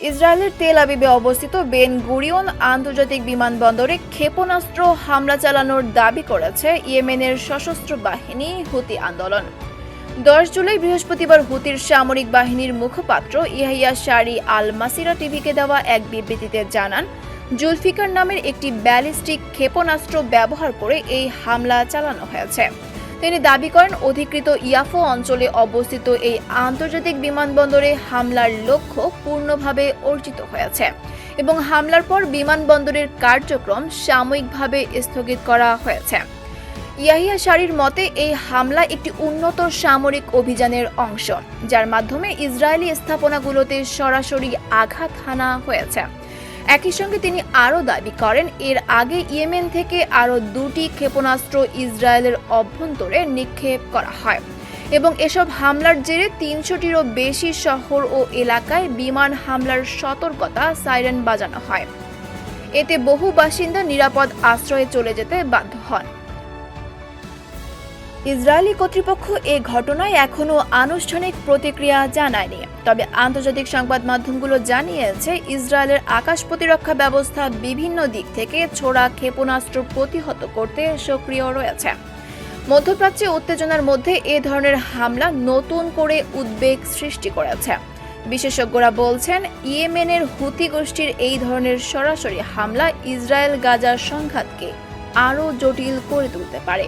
ইসরায়েলের তেল আবিবে অবস্থিত বেন গুরিয়ন আন্তর্জাতিক বিমানবন্দরে ক্ষেপণাস্ত্র হামলা চালানোর দাবি করেছে ইয়েমেনের সশস্ত্র বাহিনী হুতি আন্দোলন। দশ জুলাই বৃহস্পতিবার হুতির সামরিক বাহিনীর মুখপাত্র ইহাইয়া শারি আল মাসিরা টিভিকে দেওয়া এক বিবৃতিতে জানান, জুলফিকার নামের একটি ব্যালিস্টিক ক্ষেপণাস্ত্র ব্যবহার করে এই হামলা চালানো হয়েছে। তিনি দাবি করেন, অধিকৃত ইয়াফো অঞ্চলে অবস্থিত এই আন্তর্জাতিক বিমানবন্দরে হামলার লক্ষ্য পূর্ণভাবে অর্জিত হয়েছে এবং হামলার পর বিমানবন্দরের কার্যক্রম সাময়িকভাবে স্থগিত করা হয়েছে। ইয়াহিয়া শাড়ির মতে, এই হামলা একটি উন্নত সামরিক অভিযানের অংশ, যার মাধ্যমে ইসরায়েলি স্থাপনাগুলোতে সরাসরি আঘাত হানা হয়েছে। একই সঙ্গে তিনি আরও দাবি করেন, এর আগে ইয়েমেন থেকে আরও দুটি ক্ষেপণাস্ত্র ইসরায়েলের অভ্যন্তরে নিক্ষেপ করা হয় এবং এসব হামলার জেরে তিনশোটিরও বেশি শহর ও এলাকায় বিমান হামলার সতর্কতা সাইরেন বাজানো হয়। এতে বহু বাসিন্দা নিরাপদ আশ্রয়ে চলে যেতে বাধ্য হন। ইসরায়েলি কর্তৃপক্ষ এ ঘটনায় এখনও আনুষ্ঠানিক প্রতিক্রিয়া জানায়নি। তবে আন্তর্জাতিক সংবাদ মাধ্যমগুলো জানিয়েছে, ইসরায়েলের আকাশ প্রতিরক্ষা ব্যবস্থা বিভিন্ন দিক থেকে ছোড়া ক্ষেপণাস্ত্র প্রতিহত করতে সক্রিয় রয়েছে। মধ্যপ্রাচ্যে উত্তেজনার মধ্যে এ ধরনের হামলা নতুন করে উদ্বেগ সৃষ্টি করেছে। বিশেষজ্ঞরা বলছেন, ইয়েমেনের হুতি গোষ্ঠীর এই ধরনের সরাসরি হামলা ইসরায়েল গাজার সংঘাতকে আরও জটিল করে তুলতে পারে।